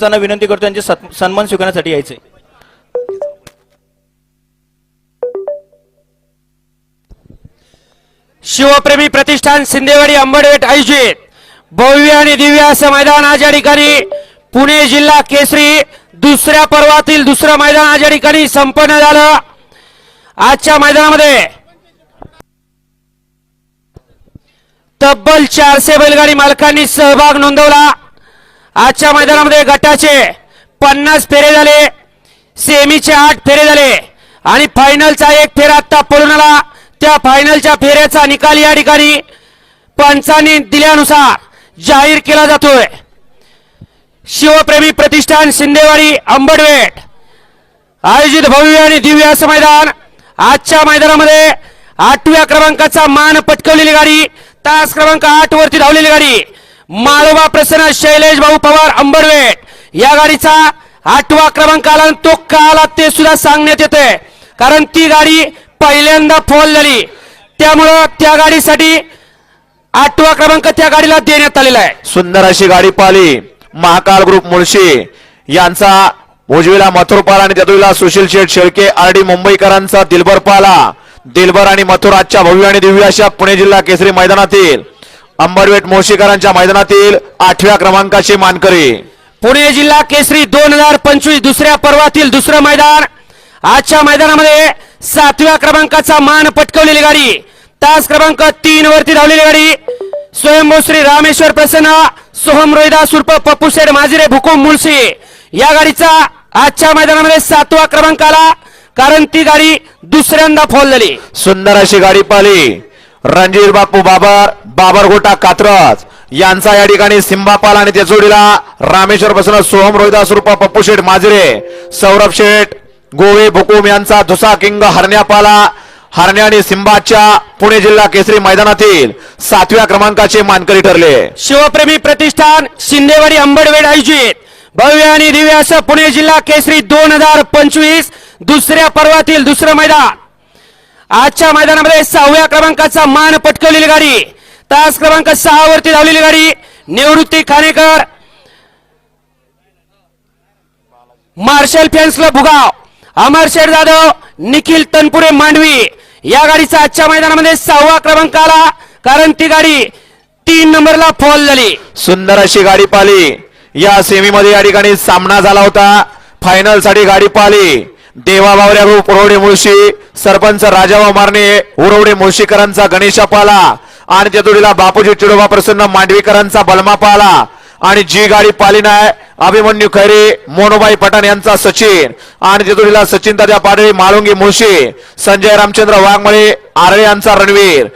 त्यांना विनंती करतो त्यांचे सन्मान स्वीकारण्यासाठी यायचे. शिवप्रेमी प्रतिष्ठान सिंदेवाडी अंबडवेट आयोजित भव्य आणि दिव्य असं मैदान आज या ठिकाणी पुणे जिल्हा केसरी दुसऱ्या पर्वातील दुसरं मैदान आज या ठिकाणी संपन्न झालं. आजच्या मैदानामध्ये तब्बल चारशे बैलगाडी मालकांनी सहभाग नोंदवला. आजच्या मैदानामध्ये गटाचे पन्नास फेरे झाले सेमीचे आठ फेरे झाले आणि फायनलचा एक फेरा आता पळून आला. त्या फायनलच्या फेऱ्याचा निकाल या ठिकाणी पंचांनी दिल्यानुसार जाहीर केला जातोय. शिवप्रेमी प्रतिष्ठान शिंदेवाडी अंबडवेट. आयोजित भव्य आणि दिव्य असं मैदान. आजच्या मैदानामध्ये आठव्या क्रमांकाचा मान पटकवलेली गाडी तास क्रमांक आठ वरती धावलेली गाडी. माळोबा प्रसन्न शैलेश भाऊ पवार अंबरवेट. या गाडीचा आठवा क्रमांक आला तो का आला ते सुद्धा सांगण्यात येते कारण ती गाडी पहिल्यांदा फोल झाली त्यामुळं त्या गाडीसाठी आठवा क्रमांक त्या गाडीला देण्यात आलेला आहे. सुंदर अशी गाडी पाली महाकाल ग्रुप मुळशी यांचा उजवीला मथुरपाल आणि त्यातुला सुशील शेठ शेळके आर डी मुंबईकरांचा दिलबर पाला. दिलबर आणि मथुर आजच्या भव्य आणि दिव्य अशा पुणे जिल्हा केसरी मैदानातील अंबरवेट मोशीकरांच्या मैदानातील आठव्या क्रमांकाचे मानकरी. पुणे जिल्हा केसरी दोन हजार पंचवीस दुसऱ्या पर्वातील दुसरं मैदान. आजच्या मैदानामध्ये सातव्या क्रमांकाचा मान पटकवलेली गाडी. तास क्रमांक तीन वरती धावलेली गाडी. स्वयंभू श्री रामेश्वर प्रसन्न सोहम रोहिदास उर्फ पप्पू शेठ माजिरे भुकुम मुळशी. या गाडीचा आजच्या मैदानामध्ये सातवा क्रमांक आला कारण ती गाडी दुसऱ्यांदा फॉल झाली. सुंदर अशी गाडी पाली रणजीर बापू बाबर बाबर गोटा कात्रज. यांचा या ठिकाणी सिंबापाल आणि त्याचोडीला रामेश्वर बसवून सोहम रोहिदास रुपा पप्पू शेठ माजरे. सौरभ शेठ गोवे भुकुम यांचा धुसा किंग हरण्यापाला. हरण्या आणि सिंबाच्या पुणे जिल्हा केसरी मैदानातील सातव्या क्रमांकाचे मानकरी ठरले. शिवप्रेमी प्रतिष्ठान शिंदेवाडी अंबडवेड आयोजित. भव्य आणि दिव्य असं पुणे जिल्हा केसरी दोन हजार पंचवीस दुसऱ्या पर्वातील दुसरं मैदान. आजच्या मैदानामध्ये सहाव्या क्रमांकाचा मान पटकवलेली गाडी. तास क्रमांक सहा वरती धावलेली गाडी Nivrutti Khanekar. Marshal fans club Bhugaon. Amar Sheth Jadhav Nikhil Tanpure Mandvi. या गाडीचा आजच्या मैदानामध्ये सहावा क्रमांक आला कारण ती गाडी तीन नंबरला फॉल झाली. सुंदर अशी गाडी पाली. या सेमीमध्ये या ठिकाणी सामना झाला होता. फायनलसाठी गाडी पाली. देवा बावऱ्या उरवडे मुळशी सरपंच राजाभाऊ मारणे उरवडे मुळशीकरांचा गणेशा पाला आणि त्या जोडीला बापूजी चिडोबा प्रसन्न मांडवीकरांचा बलमा पाला. आणि जी गाडी पाली नाही अभिमन्यू खैरे मोनोबाई पठाण यांचा सचिन. आणि त्या सचिन दादा पाडळी माळुंगी मुळशी संजय रामचंद्र वाघमळे आरळे यांचा रणवीर.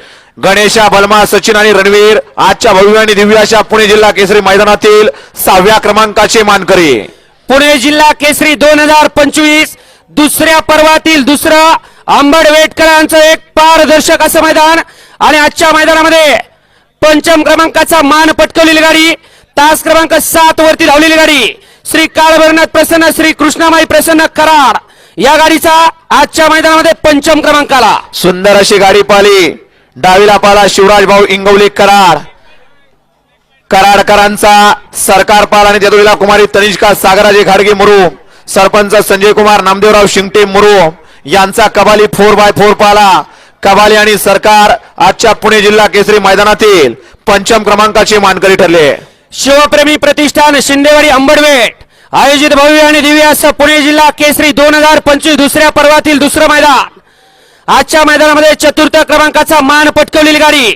गणेशा बलमा सचिन आणि रणवीर आजच्या भव्य आणि दिव्य अशा पुणे जिल्हा केसरी मैदानातील सहाव्या क्रमांकाचे मानकरी. पुणे जिल्हा केसरी दोन हजार पंचवीस दुसऱ्या पर्वातील दुसरं आंबडवेटकरांचं एक पारदर्शक असं मैदान. आणि आजच्या मैदानामध्ये पंचम क्रमांकाचा मान पटकवलेली गाडी तास क्रमांक सात वरती धावलेली गाडी श्री काळभरनाथ प्रसन्न श्री कृष्णामाई प्रसन्न कराड. या गाडीचा आजच्या मैदानामध्ये पंचम क्रमांक आला सुंदर अशी गाडी पाली डावीला पाला शिवराज भाऊ इंगवले कराड. कराडकरांचा सरकार पाल आणि त्यातुला कुमारी तनिष्का सागराजी घाडगे मुरुम सरपंच संजय कुमार नामदेवराव शिंगटे मुरुम यांचा कबाली फोर बाय फोर पाला कबाली आणि सरकार आजच्या पुणे जिल्हा केसरी मैदानातील पंचम क्रमांकाचे मानकरी ठरले. शिवप्रेमी प्रतिष्ठान शिंदेवाडी अंबडवेट आयोजित भव्य आणि दिव्य असं पुणे जिल्हा केसरी दोन हजार पंचवीस दुसऱ्या पर्वातील दुसरं मैदान. आजच्या मैदानामध्ये चतुर्थ क्रमांकाचा मान पटकवलेली गाडी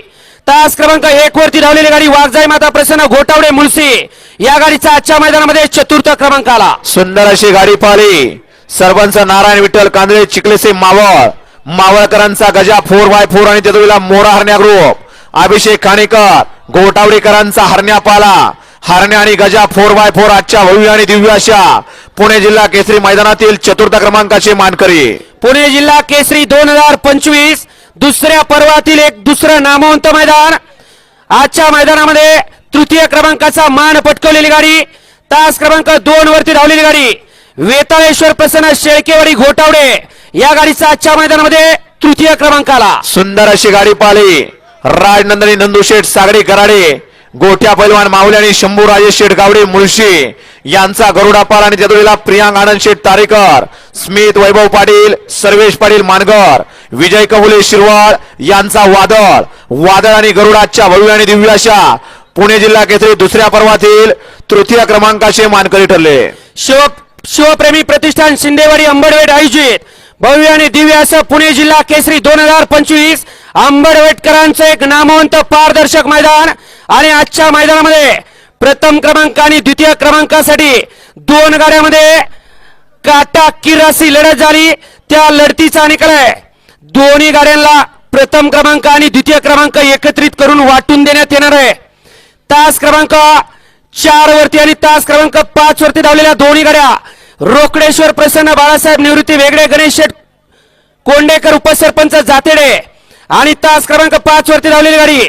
तास क्रमांक एक वरती धावलेली गाडी वाघजाई माता प्रसन्न घोटावडे मुळशी या गाडीचा आजच्या मैदानामध्ये चतुर्थ क्रमांक आला. सुंदर अशी गाडी पाहिली. सरपंच नारायण विठ्ठल कांदळे चिखलेसे मावळ. मावळकरांचा गजा फोर बाय फोर आणि त्यातुला मोरा हरण्या ग्रुप अभिषेक खाणेकर गोटावडेकरांचा हरण्या पाला. हरण्या आणि गजा फोर बाय फोर आजच्या भव्य आणि दिव्य अशा. पुणे जिल्हा केसरी मैदानातील चतुर्थ क्रमांकाचे मानकरी. पुणे जिल्हा केसरी दोन हजार पंचवीस दुसऱ्या पर्वातील एक दुसरं नामवंत मैदान. आजच्या मैदानामध्ये तृतीय क्रमांकाचा मान पटकवलेली गाडी तास क्रमांक दोन वरती धावलेली गाडी. वेताळेश्वर प्रसन्न शेळकेवाडी घोटावडे या गाडीचा आजच्या मैदानामध्ये तृतीय क्रमांक आला सुंदर अशी गाडी पाहिली राजनंदनी नंदुशेठ सागडे कराडे गोठ्या पैलवान माऊली आणि शंभू राजे शेठ गावडे मुळशी यांचा गरुडापाल आणि त्यादोरीला प्रियांक आनंद शेठ तारेकर स्मित वैभव पाटील सर्वेश पाटील मानगर विजय कहुले शिरवाळ यांचा वादळ. वादळ आणि गरुडाच्या भव्य आणि दिव्य अशा पुणे जिल्हा केसरी दुसऱ्या पर्वातील तृतीय क्रमांकाचे मानकरी ठरले. शिव शिवप्रेमी प्रतिष्ठान शिंदेवाडी अंबडवेट आयोजित भव्य आणि दिव्य असं पुणे जिल्हा केसरी दोन हजार पंचवीस आंबडवेटकरांचं एक नामवंत पारदर्शक मैदान आणि आजच्या मैदानामध्ये प्रथम क्रमांक आणि द्वितीय क्रमांकासाठी दोन गाड्यामध्ये काटा किरासी लढत झाली. त्या लढतीचा निकाल आहे. दोन्ही गाड्यांना प्रथम क्रमांक आणि द्वितीय क्रमांक एकत्रित करून वाटून देण्यात येणार आहे. तास क्रमांक चार वरती आणि तास क्रमांक पाच वरती धावलेल्या दोन्ही गाड्या रोकडेश्वर प्रसन्न बाळासाहेब निवृत्ती वेगळे गणेश शेठ कोंडेकर उपसरपंच जातेडे आणि तास क्रमांक पाच वरती धावलेली गाडी.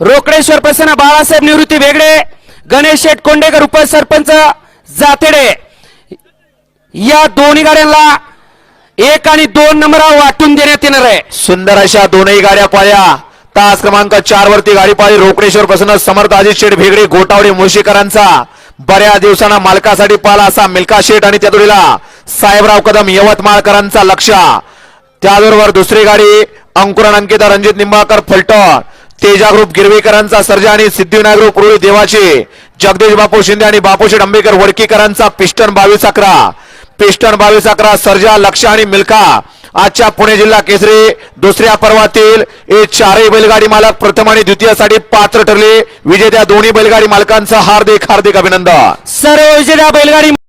रोकडेश्वर प्रसन्न बाळासाहेब निवृत्ती वेगळे गणेश शेठ कोंडेकर उपसरपंच जातेडे. या दोन्ही गाड्यांना एक आणि दोन नंबरावर वाटून देण्यात येणार आहे. सुंदर अशा दोनही गाड्या पाळ्या. तास क्रमांक चार वरती गाडी पाळी. रोकडेश्वर प्रसन्न समर्थ अजित शेठ भेगडे गोटावडे मुळशीकरांचा. बऱ्याच दिवसांना मालकासाठी पाला असा मिल्का शेठ आणि त्यादुरीला साहेबराव कदम यवतमाळकरांचा लक्ष. त्याबरोबर दुसरी गाडी अंकुरण अंकिता रणजित निंबाळकर फलटण. तेजा ग्रुप गिरवेकरांचा सर्जा आणि सिद्धिविनायक ग्रुप रुळी देवाची. जगदीश बापू शिंदे आणि बापूशेठ आंबेकर वडकीकरांचा पिस्टन बावीस अकरा. पिस्टन बावीस अकरा सर्जा लक्ष आणि मिल्का आजच्या पुणे जिल्हा केसरी दुसऱ्या पर्वातील हे चारही बैलगाडी मालक प्रथम आणि द्वितीयसाठी पात्र ठरले. विजेत्या दोन्ही बैलगाडी मालकांचं हार्दिक हार्दिक अभिनंदन. सर्व विजेत्या बैलगाडी